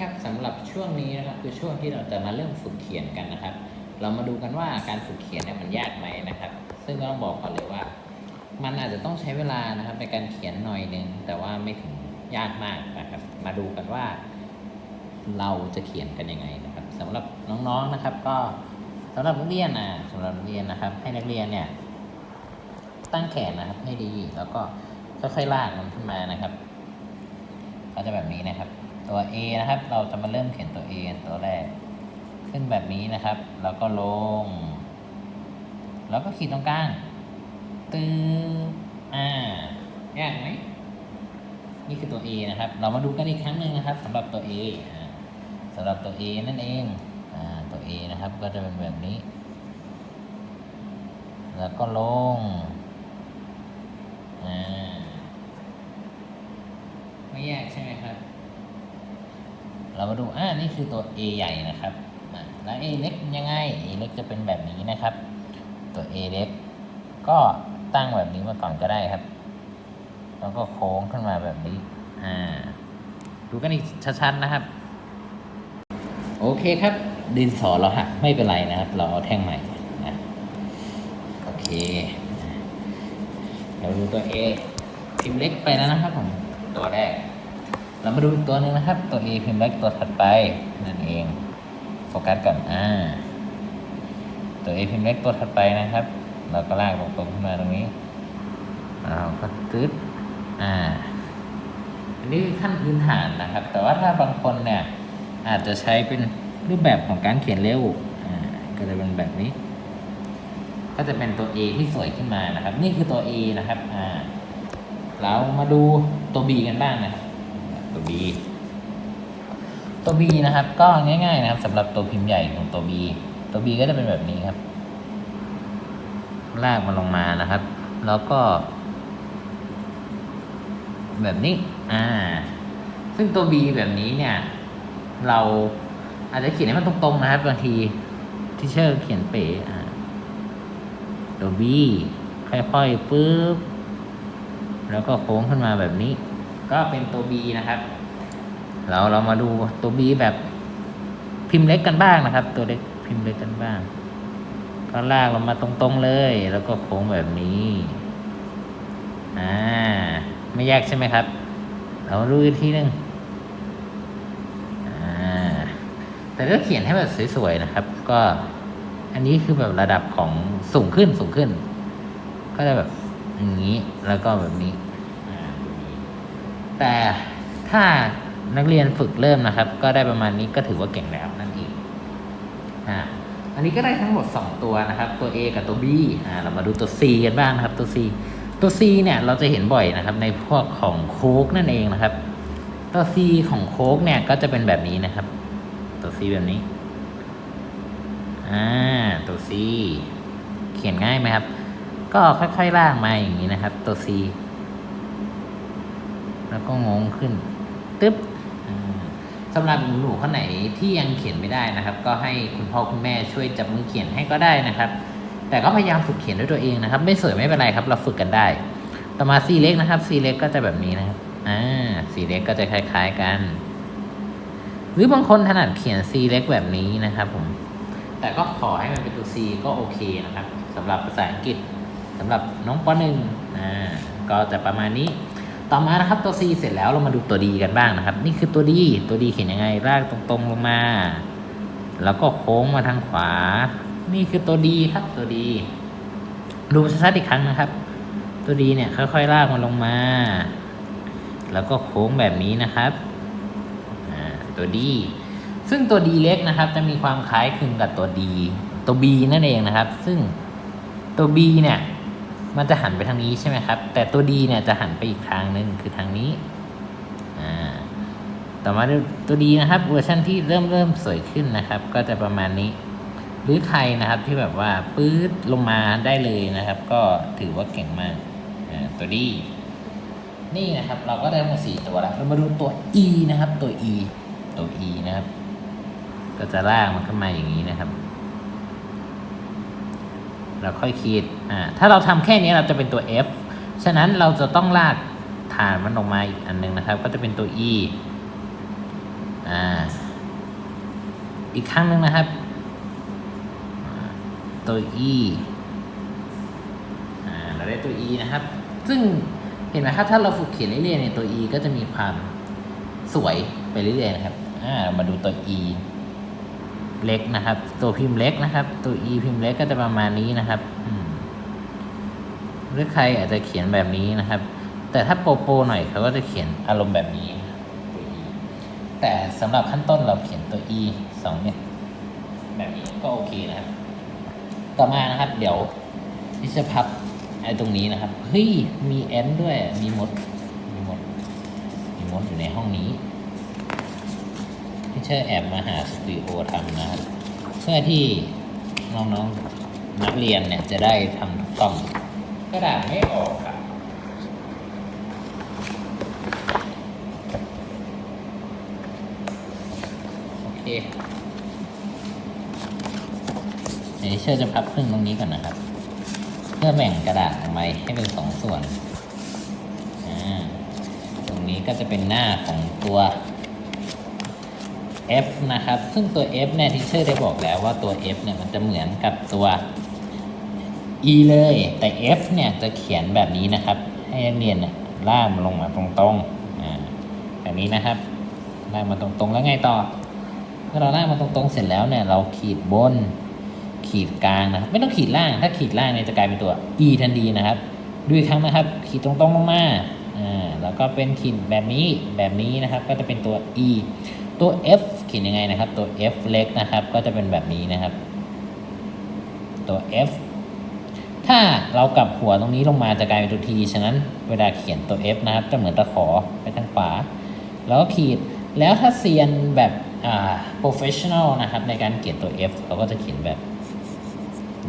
ครับสำหรับช่วงนี้นะครับคือช่วงที่เราจะมาเริ่มฝึกเขียนกันนะครับ เรามาดูกันว่าการฝึกเขียนเนี่ยมันยากไหมนะครับ ซึ่งก็ต้องบอกก่อนเลยว่า มันอาจจะต้องใช้เวลานะครับในการเขียนหน่อยหนึงแต่ว่าไม่ถึงยากมากนะครับ มาดูกันว่า เราจะเขียนกันยังไงนะครับสำหรับน้องๆนะครับ ก็สำหรับนักเรียนนะสำหรับนักเรียนนะครับ ให้นักเรียนเนี่ย ตั้งแขนนะครับให้ดีแล้วก็ค่อยๆลากมันขึ้นมานะครับ ก็จะแบบนี้นะครับ ตัว A นะครับ เราจะมาเริ่มเขียนตัว A ตัวแรก ขึ้นแบบนี้นะครับ แล้วก็ลง แล้วก็ขีดตรงกลาง ตืออ่ายากไหมนี่คือตัว A นะครับ เรามาดูกันอีกครั้งหนึ่งนะครับสำหรับตัว A อ่าสำหรับตัว A นั่นเองอตัว A นะครับ ก็จะเป็นแบบนี้ แล้วก็ลงอ่าไม่ยากใช่ไหมครับ เรามาดูอ่านี่คือตัว A ใหญ่นะครับแล้ว A เล็กยังไง A เล็กจะเป็นแบบนี้นะครับ ตัว A เล็กก็ตั้งแบบนี้มาก่อนก็ได้ครับ แล้วก็โค้งขึ้นมาแบบนี้อ่าดูกันอีกชัดๆนะครับ โอเคครับ ดินสอเราหักไม่เป็นไรนะครับ เราเอาแท่งใหม่นะโอเคเราดูตัว A พิมพ์เล็กไปแล้วนะครับผมตัวแรก เรามาดูอีกตัวหนึ่งนะครับ ตัว A พิมพ์เล็กตัวถัดไปนั่นเองโฟกัสก่อนอ่าตัว A พิมพ์เล็กตัวถัดไปนะครับ เราก็ลากตรงๆขึ้นมาตรงนี้เราก็ตึ๊ดอ่าอันนี้คือขั้นพื้นฐานนะครับ แต่ว่าถ้าบางคนเนี่ยอาจจะใช้เป็นรูปแบบของการเขียนเร็วอ่าก็จะเป็นแบบนี้ ก็จะเป็นตัว A ที่สวยขึ้นมานะครับ นี่คือตัว A นะครับอ่าเรามาดูตัว B กันบ้างนะครับ ตัว B ตัว B นะครับ ก็ง่ายๆนะครับสำหรับตัวพิมพ์ใหญ่ของตัว B ตัว B ก็จะเป็นแบบนี้ครับ ลากมันลงมานะครับ แล้วก็ แบบนี้ อ่า ซึ่งตัว B แบบนี้เนี่ย เราอาจจะเขียนให้มันตรงๆนะครับบางทีที่เชอร์เขียนเป๋อ่าตัว B ค่อยๆปึ๊บแล้วก็โค้งขึ้นมาแบบนี้ ก็เป็นตัว B นะครับเราเรามาดูตัว B แบบพิมพ์เล็กกันบ้างนะครับ ตัวเล็กพิมพ์เล็กกันบ้าง ก็ลากลงมาตรงๆเลย แล้วก็โค้งแบบนี้อ่าไม่ยากใช่ไหมครับ เรามาดูอีกทีหนึ่งอ่าแต่ก็เขียนให้แบบสวยๆนะครับ ก็ อันนี้คือแบบระดับของสูงขึ้นสูงขึ้น ก็จะแบบอย่างนี้แล้วก็แบบนี้ แต่ถ้านักเรียนฝึกเริ่มนะครับ ก็ได้ประมาณนี้ก็ถือว่าเก่งแล้วนั่นเองอ่าอันนี้ก็ได้ทั้งหมด 2 ตัวนะครับ ตัว A กับตัว B อ่าเรามาดูตัว C กันบ้างนะครับตัว C ตัว C เนี่ยเราจะเห็นบ่อยนะครับในพวกของโค้กนั่นเองนะครับ ตัว C ของโค้กเนี่ยก็จะเป็นแบบนี้นะครับ ตัว C แบบนี้อ่าตัว C เขียนง่ายไหมครับ ก็ค่อยๆลากมาอย่างนี้นะครับ ตัว C แล้วก็งงขึ้นตึ๊บอ่าสำหรับหนูๆคนไหนที่ยังเขียนไม่ได้นะครับ ก็ให้คุณพ่อคุณแม่ช่วยจับมือเขียนให้ก็ได้นะครับ แต่ก็พยายามฝึกเขียนด้วยตัวเองนะครับ ไม่สวยไม่เป็นไรครับ เราฝึกกันได้ ต่อมาสีเล็กนะครับสีเล็กก็จะแบบนี้นะครับอ่าสีเล็กก็จะคล้าย ๆกัน หรือบางคนถนัดเขียนสีเล็กแบบนี้นะครับผมแต่ก็ขอให้มันเป็นตัว C ก็โอเคนะครับสำหรับภาษาอังกฤษสำหรับน้องปหนึ่งอ่าก็จะประมาณนี้ ต่อมานะครับตัว C เสร็จแล้วเรามาดูตัว D กันบ้างนะครับ นี่คือตัว D ตัว D เขียนยังไงลากตรงๆลงมา แล้วก็โค้งมาทางขวา นี่คือตัว D ครับตัว D ดูชัดๆอีกครั้งนะครับ ตัว D เนี่ยค่อยๆลากมันลงมา แล้วก็โค้งแบบนี้นะครับอ่าตัว D ซึ่งตัว D เล็กนะครับ จะมีความคล้ายคลึงกับตัว D ตัว B นั่นเองนะครับ ซึ่งตัว B เนี่ย มันจะหันไปทางนี้ใช่ไหมครับ แต่ตัว D เนี่ยจะหันไปอีกทางหนึ่งคือทางนี้อ่าต่อมาตัว D นะครับเวอร์ชันที่เริ่มเริ่มสวยขึ้นนะครับ ก็จะประมาณนี้ หรือใครนะครับที่แบบว่าปื๊ดลงมาได้เลยนะครับ ก็ถือว่าเก่งมากอ่าตัว D นี่นะครับ เราก็ได้หมดสี่ตัวแล้วเรามาดูตัว E นะครับ ตัว E ตัว E นะครับ ก็จะลากมันขึ้นมาอย่างนี้นะครับ เราค่อยคิดอ่าถ้าเราทำแค่นี้เราจะเป็นตัว F ฉะนั้นเราจะต้องลากฐานมันออกมาอีกอันหนึงนะครับ ก็จะเป็นตัว E อ่าอีกครั้งหนึ่งนะครับ ตัว e อ่าเราได้ตัว e นะครับ ซึ่งเห็นไหมครับ ถ้าเราฝึกเขียนเรื่อยๆเนี่ยตัว e ก็จะมีความสวยไปเรื่อยๆนะครับ อ่าเรามาดูตัว e เล็กนะครับ ตัวพิมพ์เล็กนะครับ ตัว e พิมพ์เล็กก็จะประมาณนี้นะครับหรือใครอาจจะเขียนแบบนี้นะครับ แต่ถ้าโปรโปรหน่อยเขาก็จะเขียนอารมณ์แบบนี้ตัว e แต่สำหรับขั้นต้นเราเขียนตัว e สองเนี่ยแบบนี้ก็โอเคนะครับ ต่อมานะครับ เดี๋ยวที่จะพับไอ้ตรงนี้นะครับเฮ้ยมีแอนด้วยมีมดมีมดมีมดอยู่ในห้องนี้ ที่เชอร์แอบมาหาสตูดิโอทำนะครับ เพื่อที่น้องๆนักเรียนเนี่ยจะได้ทำถูกต้องกระดาษไม่ออกครับโอเคเดี๋ยวเชื่อจะพับครึ่งตรงนี้ก่อนนะครับ เพื่อแบ่งกระดาษออกมาให้เป็นสองส่วน ตรงนี้ก็จะเป็นหน้าของตัว F นะครับ ซึ่งตัว F เนี่ยที่เชอร์ได้บอกแล้วว่าตัว F เนี่ยมันจะเหมือนกับตัว E เลย แต่ F เนี่ยจะเขียนแบบนี้นะครับ ให้นักเรียนเนี่ยล่ามลงมาตรงๆอแบบนี้นะครับล่ากมาตรงๆแล้วไงต่อเมื่อเราล่ากมาตรงๆเสร็จแล้วเนี่ยเราขีดบนขีดกลางนะครับไม่ต้องขีดล่าง ถ้าขีดล่างเนี่ยจะกลายเป็นตัว e ทันทีนะครับ ดูอีกครั้งนะครับ ขีดตรงๆลงมาอ่าแล้วก็เป็นขีดแบบนี้แบบนี้นะครับ ก็จะเป็นตัว e ตัว f เขียนยังไงนะครับ ตัว f เล็กนะครับ ก็จะเป็นแบบนี้นะครับ ตัว f ถ้าเรากลับหัวตรงนี้ลงมาจะกลายเป็นตัว t ฉะนั้นเวลาเขียนตัว f นะครับ จะเหมือนตะขอไปทางขวา แล้วก็ขีดแล้วถ้าเซียนแบบอ่า professional นะครับ ในการเขียนตัว F เขาก็จะเขียนแบบ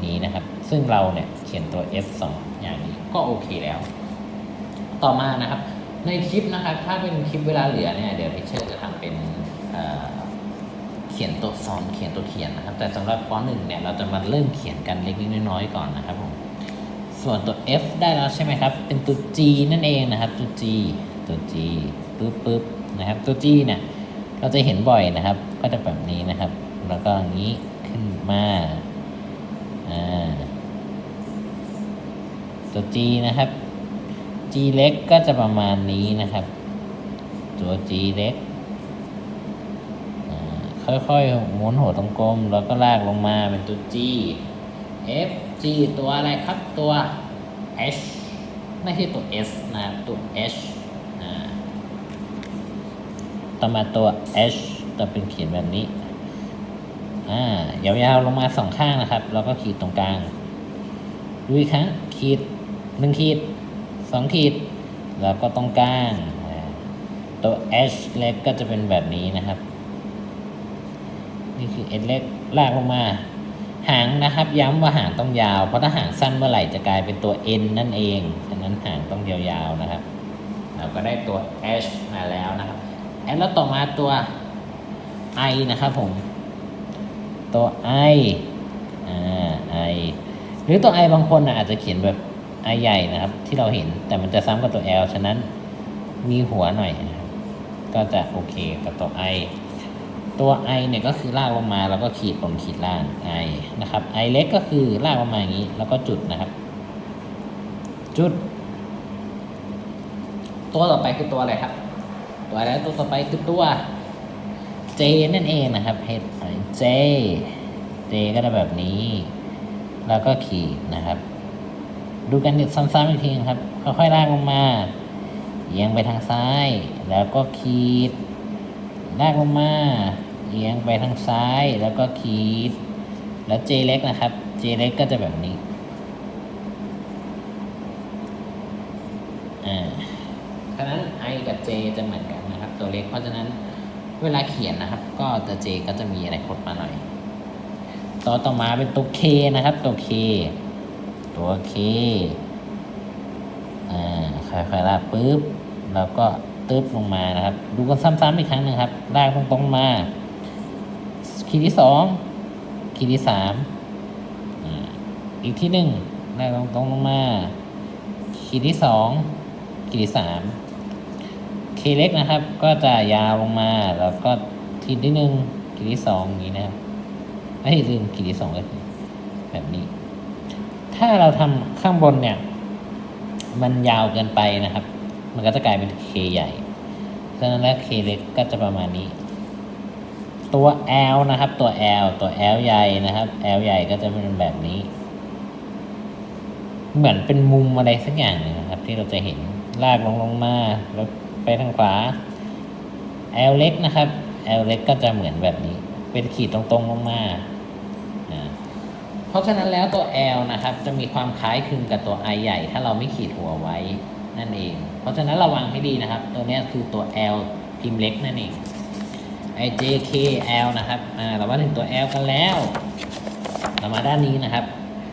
นี้นะครับ ซึ่งเราเนี่ยเขียนตัว F 2อย่างนี้ก็โอเคแล้ว ต่อมานะครับ ในคลิปนะครับ ถ้าเป็นคลิปเวลาเหลือเนี่ย เดี๋ยวพิเชอร์จะทำเป็นอ่อเขียนตัวสอนเขียนตัวเขียนนะครับ แต่สำหรับป .1 เนี่ยเราจะมาเริ่มเขียนกันเล็กๆน้อยๆก่อนนะครับผมส่วนตัว F ได้แล้วใช่ไหมครับ เป็นตัว G นั่นเองนะครับ ตัว G ตัว G ปึ๊บปึ๊บนะครับ ตัว G เนี่ยเราจะเห็นบ่อยนะครับ ก็จะแบบนี้นะครับ แล้วก็อย่างนี้ขึ้นมาอ่าตัว G นะครับ G เล็กก็จะประมาณนี้นะครับ ตัว G เล็ก ค่อยๆหมุนหัวตรงกลม แล้วก็ลากลงมาเป็นตัว G F G ตัวอะไรครับตัว H ไม่ใช่ตัว S นะตัว H อ่าต่อมาตัว h จะเป็นเขียนแบบนี้อ่ายาวๆลงมาสองข้างนะครับ แล้วก็ขีดตรงกลางดูอีกครั้งขีดหนึ่งขีดสองขีด แล้วก็ตรงกลางตัว h เล็กก็จะเป็นแบบนี้นะครับ นี่คือ h เล็กลากลงมา หางนะครับ ย้ำว่าหางต้องยาว เพราะถ้าหางสั้นเมื่อไหร่จะกลายเป็นตัว n นั่นเอง ฉะนั้นหางต้องยาวๆนะครับ เราก็ได้ตัว h มาแล้วนะครับ แล้วต่อมาตัว i นะครับผม ตัว i อ่า i หรือตัว i บางคนนะอาจจะเขียนแบบ i ใหญ่นะครับ ที่เราเห็นแต่มันจะซ้ำกับตัว l ฉะนั้นมีหัวหน่อยนะครับก็จะโอเคกับตัว i ตัว i เนี่ยก็คือลากลงมาแล้วก็ขีดบนขีดล่าง i นะครับ i เล็กก็คือลากลงมาอย่างนี้ แล้วก็จุดนะครับ จุด ตัวต่อไปคือตัวอะไรครับ ตัวอะไรตัวต่อไปคือตัว J นั่นเองนะครับ H J J ก็จะแบบนี้ แล้วก็ขีดนะครับ ดูกันซ้ำๆอีกทีนะครับ ค่อยๆลากลงมาเอียงไปทางซ้าย แล้วก็ขีดลากลงมา เอียงไปทางซ้ายแล้วก็ขีดแล้ว J เล็กนะครับ J เล็กก็จะแบบนี้อ่าฉะนั้น i กับ j จะเหมือนกันนะครับ ตัวเล็กเพราะฉะนั้นเวลาเขียนนะครับ ก็ตัว j ก็จะมีอะไรคดมาหน่อยต่อต่อมาเป็นตัว k นะครับ ตัว k ตัว k อ่าค่อยๆลากปุ๊บแล้วก็ตึ๊บลงมานะครับ ดูกันซ้ำๆอีกครั้งหนึงครับลากตรงๆมา ขีดที่สองขีดที่สามอีกที่หนึ่งลากตรงลงมา ขีดที่สองขีดที่สามเคเล็กนะครับ ก็จะยาวลงมาแล้วก็ทีดที่หนึ่งขีดที่สองอย่างนี้นะครับไอ้ยลืมขีดที่สองแบบนี้ ถ้าเราทำข้างบนเนี่ย มันยาวเกินไปนะครับ มันก็จะกลายเป็นเคใหญ่ฉะนั้นแล้วเคเล็กก็จะประมาณนี้ ตัว L นะครับตัว L ตัว L ใหญ่นะครับ L ใหญ่ก็จะเป็นแบบนี้ เหมือนเป็นมุมอะไรสักอย่างนะครับ ที่เราจะเห็นลากลงลงมาแล้วไปทางขวา L เล็กนะครับ L เล็กก็จะเหมือนแบบนี้ เป็นขีดตรงๆลงมาเพราะฉะนั้นแล้วตัว L นะครับ จะมีความคล้ายคลึงกับตัว I ใหญ่ ถ้าเราไม่ขีดหัวไว้นั่นเอง เพราะฉะนั้นระวังให้ดีนะครับ ตัวนี้คือตัว L พิมพ์เล็กนั่นเอง I J K L นะครับอ่าเรามาถึงตัว L กันแล้ว เรามาด้านนี้นะครับ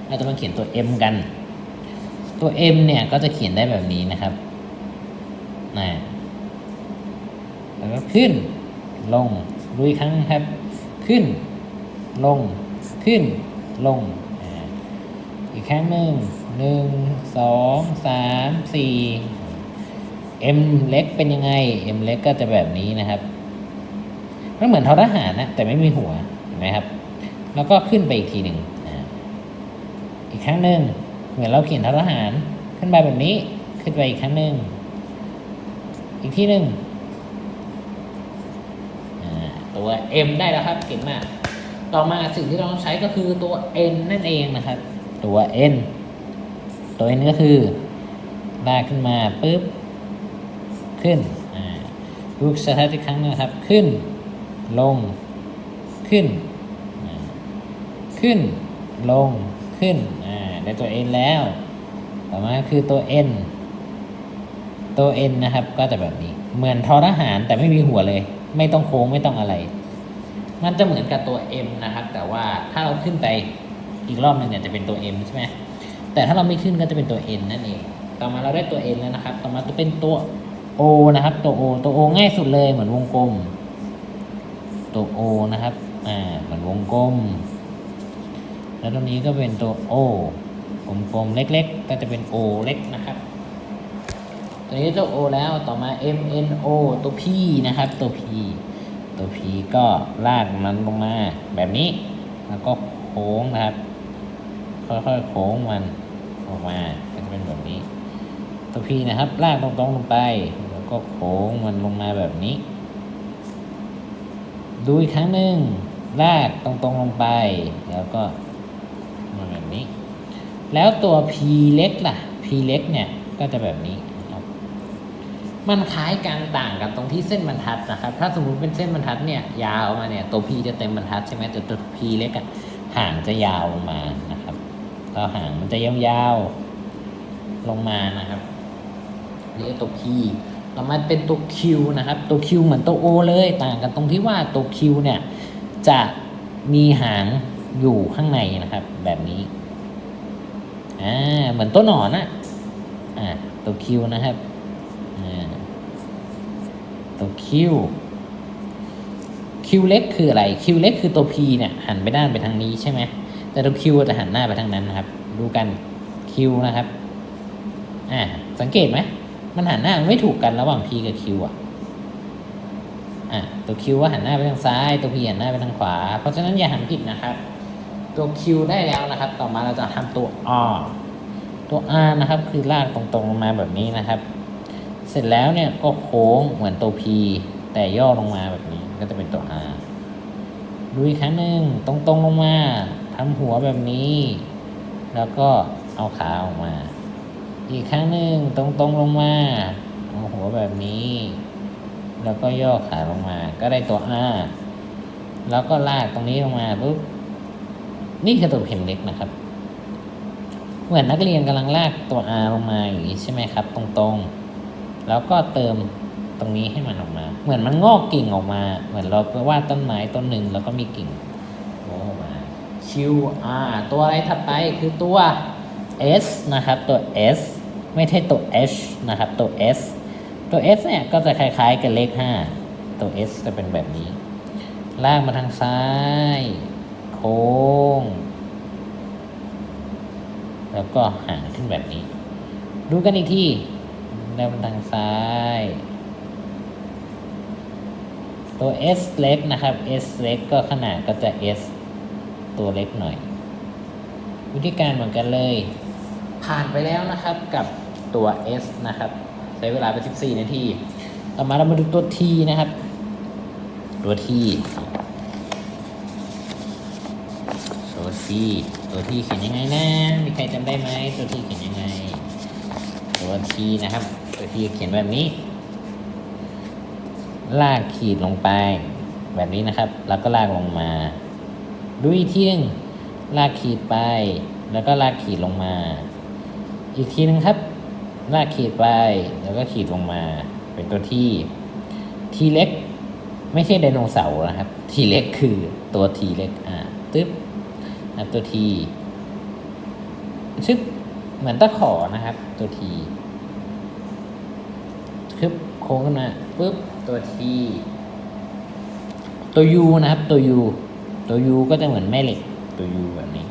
เราจะมาเขียนตัว M กัน ตัว M เนี่ยก็จะเขียนได้แบบนี้นะครับนะแล้วก็ขึ้น ลงดูอีกครั้งครับ ขึ้น ลง ขึ้น ลง อีกครั้งหนึ่งหนึ่งสองสามสี่ M เล็กเป็นยังไง M เล็กก็จะแบบนี้นะครับ มันเหมือนทอทหารนะ แต่ไม่มีหัวเห็นไหมครับ แล้วก็ขึ้นไปอีกทีหนึ่งอีกครั้งหนึ่งเหมือนเราเขียนทอทหาร ขึ้นไปแบบนี้ขึ้นไปอีกครั้งหนึ่งอีกที่หนึ่งตัว M ได้แล้วครับเก่งมาก ต่อมาสิ่งที่เราต้องใช้ก็คือตัว N นั่นเองนะครับ ตัว N ตัว N ก็คือลากขึ้นมาปุ๊บขึ้นดูสถานอีกครั้งนะครับขึ้น ลง ขึ้น ขึ้น ลง ขึ้น อ่า ได้ตัว N แล้ว ต่อมาคือตัว N ตัว N นะครับ ก็จะแบบนี้ เหมือนทอทหารแต่ไม่มีหัวเลย ไม่ต้องโค้งไม่ต้องอะไร มันจะเหมือนกับตัว M นะครับ แต่ว่าถ้าเราขึ้นไปอีกรอบหนึ่งเนี่ยจะเป็นตัว M ใช่ไหมแต่ถ้าเราไม่ขึ้นก็จะเป็นตัว N นั่นเอง ต่อมาเราได้ตัว N แล้วนะครับ ต่อมาจะเป็นตัว O นะครับ ตัว O ตัว O ง่ายสุดเลยเหมือนวงกลม ตัว O นะครับ อ่าเหมือนวงกลม แล้วตรงนี้ก็เป็นตัว O กลมๆเล็กๆ ก็จะเป็น O เล็กนะครับ ตัวนี้ตัว O แล้วต่อมา M N O ตัว P นะครับ ตัว P ตัว P ก็ลากมันลงมาแบบนี้ แล้วก็โค้งนะครับ ค่อยๆโค้งมันออกมาก็จะเป็นแบบนี้ ตัว P นะครับลากตรงๆลงไป แล้วก็โค้งมันลงมาแบบนี้ ดูอีกครั้งหนึ่งลากตรงๆลงไป แล้วก็มาแบบนี้ แล้วตัว P เล็กล่ะ P เล็กเนี่ยก็จะแบบนี้ครับ มันคล้ายกันต่างกันตรงที่เส้นบรรทัดนะครับ ถ้าสมมุติเป็นเส้นบรรทัดเนี่ยยาวมาเนี่ยตัว P จะเต็มบรรทัดใช่ไหมแต่ตัว P เล็กอะหางจะยาวลงมานะครับแล้วหางมันจะยาวๆลงมานะครับเรียกตัว P ต่อมาเป็นตัว Q นะครับตัว Q เหมือนตัว O เลยต่างกันตรงที่ว่าตัว Q เนี่ยจะมีหางอยู่ข้างในนะครับ แบบนี้อ่าเหมือนตัวหนอนอะอ่าตัว Q นะครับอ่าตัว Q Q เล็กคืออะไร Q เล็กคือตัว P เนี่ยหันไปด้านไปทางนี้ใช่ไหมแต่ตัว Q จะหันหน้าไปทางนั้นนะครับ ดูกัน Q นะครับ อ่าสังเกตไหม มันหันหน้าไม่ถูกกันระหว่าง P กับ Q อะอะตัว Q ว่าหันหน้าไปทางซ้าย ตัว P หันหน้าไปทางขวา เพราะฉะนั้นอย่าหันผิดนะครับ ตัว Q ได้แล้วนะครับ ต่อมาเราจะทำตัว R ตัว R นะครับ คือลากตรงๆลงมาแบบนี้นะครับ เสร็จแล้วเนี่ยก็โค้งเหมือนตัว P แต่ย่อลงมาแบบนี้ก็จะเป็นตัว R ดูอีกครั้งหนึ่งตรงๆลงมาทำหัวแบบนี้ แล้วก็เอาขาออกมา อีกครั้งหนึ่งตรงๆลงมาเอาหัวแบบนี้ แล้วก็ย่อขาลงมา ก็ได้ตัว R แล้วก็ลากตรงนี้ลงมาปุ๊บนี่คือตัวเพนเล็กนะครับ เหมือนนักเรียนกำลังลากตัว R ลงมาอย่างนี้ใช่ไหมครับ ตรงๆ แล้วก็เติมตรงนี้ให้มันออกมา เหมือนมันงอกกิ่งออกมา เหมือนเราไปวาดต้นไม้ต้นหนึ่งแล้วก็มีกิ่งโออกมา Q R ตัวอะไรถัดไปคือตัว S นะครับตัว S ไม่ใช่ตัว H นะครับ ตัว S ตัว S เนี่ยก็จะคล้ายๆกับเลข 5 ตัว S จะเป็นแบบนี้ ลากมาทางซ้าย โค้ง แล้วก็หางขึ้นแบบนี้ ดูกันอีกทีล้วมาทางซ้าย ตัว S เล็กนะครับ S เล็กก็ขนาดก็จะ S ตัวเล็กหน่อย วิธีการเหมือนกันเลย ผ่านไปแล้วนะครับกับ ตัว S นะครับ ใช้เวลาไป 14 นาที ต่อมาเรามาดูตัว T นะครับ ตัว T ตัว T ตัว T เขียนยังไงนะ มีใครจำได้ไหม ตัว T เขียนยังไง ตัว T นะครับ ตัว T เขียนแบบนี้ ลากขีดลงไป แบบนี้นะครับ แล้วก็ลากลงมาดูอีกทีนึงลากขีดไป แล้วก็ลากขีดลงมา อีกทีหนึงครับ ลากขีดไปแล้วก็ขีดลงมาเป็นตัวที่ทีเล็กไม่ใช่ไดโนเสาร์นะครับ ทีเล็กคือตัวทีเล็กอ่าตึ๊บอะตัวทีชึบเหมือนตะขอนะครับ ตัวทีคึบโค้งขึ้นมาปุ๊บตัวทีตัวยูนะครับ ตัวยูตัวยูก็จะเหมือนแม่เหล็กตัวยูแบบนี้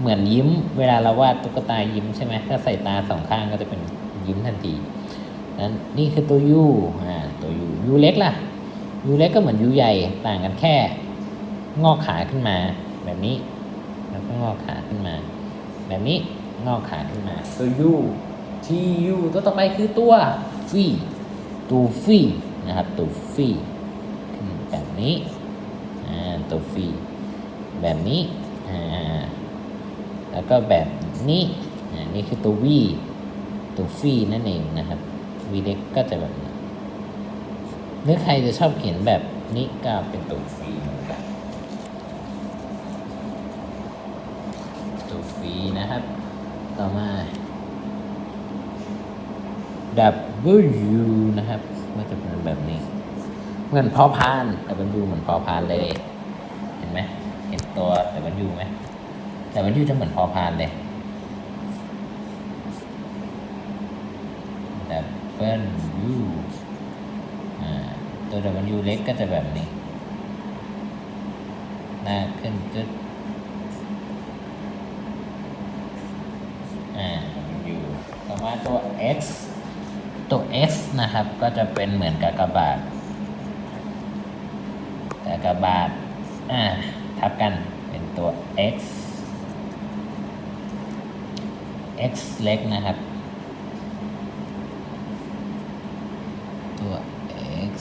เหมือนยิ้ม เวลาเราวาดตุ๊กตายิ้มใช่ไหมถ้าใส่ตาสองข้างก็จะเป็น ยิ้มทันทีนั้นนี่คือตัวยูอ่าตัวยูยูเล็กล่ะยูเล็กก็เหมือนยูใหญ่ต่างกันแค่ งอกขาขึ้นมาแบบนี้ แล้วก็งอกขาขึ้นมา แบบนี้งอกขาขึ้นมา ตัวยูทียูตัวต่อไปคือตัวฟีตัวฟีนะครับตัวฟีขึ้นแบบนี้อ่าตัวฟีแบบนี้อ่าแล้วก็แบบนี้อ่านี่คือตัววี ตัวฟีนั่นเองนะครับวีเล็กก็จะแบบนี้หรือใครจะชอบเขียนแบบนี้ก็เป็นตัวฟีเหมือนกันตัวฟีนะครับ ต่อมา W นะครับมันจะเป็นแบบนี้ เหมือนพอพาน W เหมือนพอพานเลย เห็นไหมเห็นตัว W ไหม W จะเหมือนพอพานเลย W อ่าตัว W เล็กก็จะแบบนี้ หน้าขึ้นจึ๊ดอ่า U ต่อมาตัว X ตัว X นะครับ ก็จะเป็นเหมือนกากบาทกากบาทอ่าทับกันเป็นตัว X X เล็กนะครับ ตัว x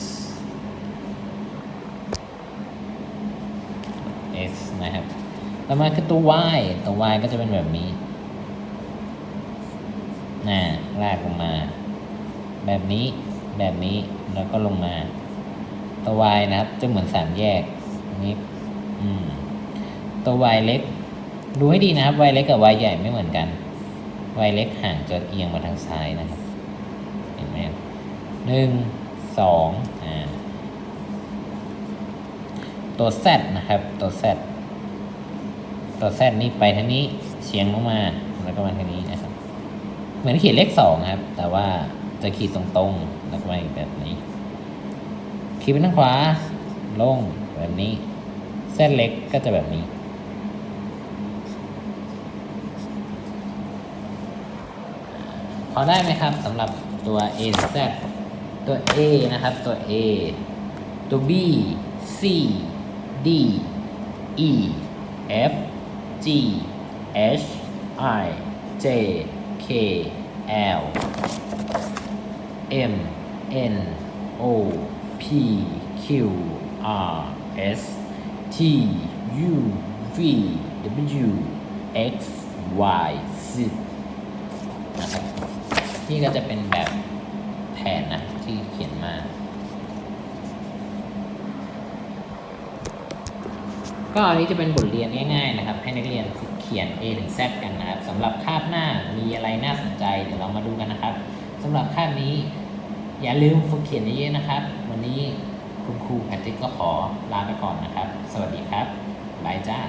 x นะครับ ต่อมาคือตัว y ตัว y ก็จะเป็นแบบนี้น่ะลากลงมา แบบนี้แบบนี้แล้วก็ลงมาตัว y นะครับ จะเหมือนสามแยกนี้อืมตัว y เล็ก ดูให้ดีนะครับ y เล็กกับ y ใหญ่ไม่เหมือนกัน y เล็กห่างจะเอียงมาทางซ้ายนะครับเห็นไหมหนึ่งสองอ่าตัว z นะครับ ตัว z ตัว z นี่ไปทางนี้เฉียงลงมาแล้วก็มาทางนี้นะครับ เหมือนขีดเลขสองครับ แต่ว่าจะขีดตรงๆแล้วก็มาอีกแบบนี้ขีดไปทางขวาลงแบบนี้ เส้นเล็กก็จะแบบนี้พอได้ไหมครับสำหรับตัว A Z ตัว A นะครับตัว A ตัว B C D E F G H I J K L M N O P Q R S T U V W X Y Z นะครับนี่ก็จะเป็นแบบแผนนะที่เขียนมา ก็อันนี้จะเป็นบทเรียนง่ายๆนะครับ ให้นักเรียนฝึกเขียน A ถึง Z กันนะครับสำหรับคาบหน้ามีอะไรน่าสนใจ เดี๋ยวเรามาดูกันนะครับสำหรับคาบนี้ อย่าลืมฝึกเขียนเยอะๆนะครับ วันนี้คุณครูแพทริกก็ขอลาไปก่อนนะครับ สวัสดีครับบายจ้า